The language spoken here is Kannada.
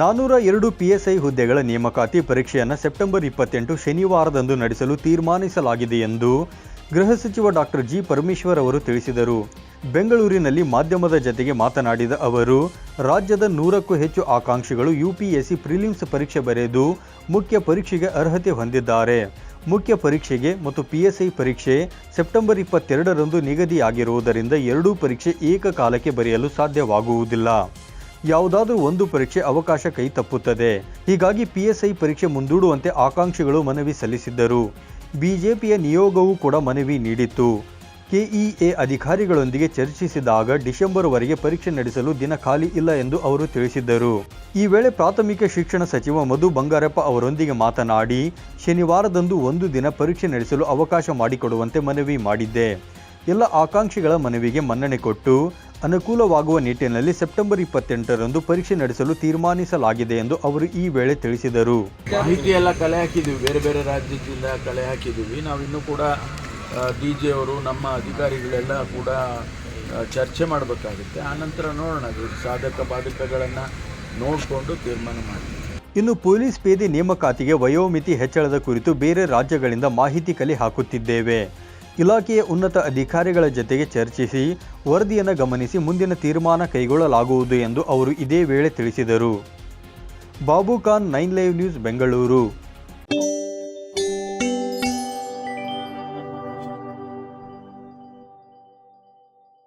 ನಾನೂರ ಎರಡು ಪಿಎಸ್ಐ ಹುದ್ದೆಗಳ ನೇಮಕಾತಿ ಪರೀಕ್ಷೆಯನ್ನು ಸೆಪ್ಟೆಂಬರ್ ಇಪ್ಪತ್ತೆಂಟು ಶನಿವಾರದಂದು ನಡೆಸಲು ತೀರ್ಮಾನಿಸಲಾಗಿದೆ ಎಂದು ಗೃಹ ಸಚಿವ ಡಾಕ್ಟರ್ ಜಿ ಪರಮೇಶ್ವರ್ ಅವರು ತಿಳಿಸಿದರು. ಬೆಂಗಳೂರಿನಲ್ಲಿ ಮಾಧ್ಯಮದ ಜತೆಗೆ ಮಾತನಾಡಿದ ಅವರು, ರಾಜ್ಯದ ನೂರಕ್ಕೂ ಹೆಚ್ಚು ಆಕಾಂಕ್ಷಿಗಳು ಯುಪಿಎಸ್ಸಿ ಪ್ರಿಲಿಮ್ಸ್ ಪರೀಕ್ಷೆ ಬರೆದು ಮುಖ್ಯ ಪರೀಕ್ಷೆಗೆ ಅರ್ಹತೆ ಹೊಂದಿದ್ದಾರೆ. ಮುಖ್ಯ ಪರೀಕ್ಷೆಗೆ ಮತ್ತು ಪಿಎಸ್ಐ ಪರೀಕ್ಷೆ ಸೆಪ್ಟೆಂಬರ್ ಇಪ್ಪತ್ತೆರಡರಂದು ನಿಗದಿಯಾಗಿರುವುದರಿಂದ ಎರಡೂ ಪರೀಕ್ಷೆ ಏಕಕಾಲಕ್ಕೆ ಬರೆಯಲು ಸಾಧ್ಯವಾಗುವುದಿಲ್ಲ. ಯಾವುದಾದರೂ ಒಂದು ಪರೀಕ್ಷೆ ಅವಕಾಶ ಕೈ ತಪ್ಪುತ್ತದೆ. ಹೀಗಾಗಿ ಪಿಎಸ್ಐ ಪರೀಕ್ಷೆ ಮುಂದೂಡುವಂತೆ ಆಕಾಂಕ್ಷಿಗಳು ಮನವಿ ಸಲ್ಲಿಸಿದ್ದರು. ಬಿಜೆಪಿಯ ನಿಯೋಗವೂ ಕೂಡ ಮನವಿ ನೀಡಿತ್ತು. ಕೆಇಎ ಅಧಿಕಾರಿಗಳೊಂದಿಗೆ ಚರ್ಚಿಸಿದಾಗ ಡಿಸೆಂಬರ್ವರೆಗೆ ಪರೀಕ್ಷೆ ನಡೆಸಲು ದಿನ ಖಾಲಿ ಇಲ್ಲ ಎಂದು ಅವರು ತಿಳಿಸಿದ್ದರು. ಈ ವೇಳೆ ಪ್ರಾಥಮಿಕ ಶಿಕ್ಷಣ ಸಚಿವ ಮಧು ಬಂಗಾರಪ್ಪ ಅವರೊಂದಿಗೆ ಮಾತನಾಡಿ, ಶನಿವಾರದಂದು ಒಂದು ದಿನ ಪರೀಕ್ಷೆ ನಡೆಸಲು ಅವಕಾಶ ಮಾಡಿಕೊಡುವಂತೆ ಮನವಿ ಮಾಡಿದ್ದೆ. ಎಲ್ಲ ಆಕಾಂಕ್ಷಿಗಳ ಮನವಿಗೆ ಮನ್ನಣೆ ಕೊಟ್ಟು ಅನುಕೂಲವಾಗುವ ನಿಟ್ಟಿನಲ್ಲಿ ಸೆಪ್ಟೆಂಬರ್ ಇಪ್ಪತ್ತೆಂಟರಂದು ಪರೀಕ್ಷೆ ನಡೆಸಲು ತೀರ್ಮಾನಿಸಲಾಗಿದೆ ಎಂದು ಅವರು ಈ ವೇಳೆ ತಿಳಿಸಿದರು. ಮಾಹಿತಿ ಎಲ್ಲ ಕಲೆ ಹಾಕಿದ್ದೀವಿ ಬೇರೆ ಬೇರೆ ರಾಜ್ಯದಿಂದ ಕಲೆ ಹಾಕಿದ್ದೀವಿ. ನಾವಿನ್ನೂ ಕೂಡ ಡಿ ಜೆ ಅವರು ನಮ್ಮ ಅಧಿಕಾರಿಗಳೆಲ್ಲ ಕೂಡ ಚರ್ಚೆ ಮಾಡಬೇಕಾಗುತ್ತೆ. ಆನಂತರ ನೋಡೋಣ ಅದು ಸಾಧಕ ಬಾಧಕಗಳನ್ನು ನೋಡಿಕೊಂಡು ತೀರ್ಮಾನ ಮಾಡ್ತೀವಿ. ಇನ್ನು ಪೊಲೀಸ್ ಪೇದೆ ನೇಮಕಾತಿಗೆ ವಯೋಮಿತಿ ಹೆಚ್ಚಳದ ಕುರಿತು ಬೇರೆ ರಾಜ್ಯಗಳಿಂದ ಮಾಹಿತಿ ಕಲೆ ಹಾಕುತ್ತಿದ್ದೇವೆ. ಇಲಾಖೆಯ ಉನ್ನತ ಅಧಿಕಾರಿಗಳ ಜತೆಗೆ ಚರ್ಚಿಸಿ ವರದಿಯನ್ನು ಗಮನಿಸಿ ಮುಂದಿನ ತೀರ್ಮಾನ ಕೈಗೊಳ್ಳಲಾಗುವುದು ಎಂದು ಅವರು ಇದೇ ವೇಳೆ ತಿಳಿಸಿದರು. Babu Khan nine live news Bengaluru.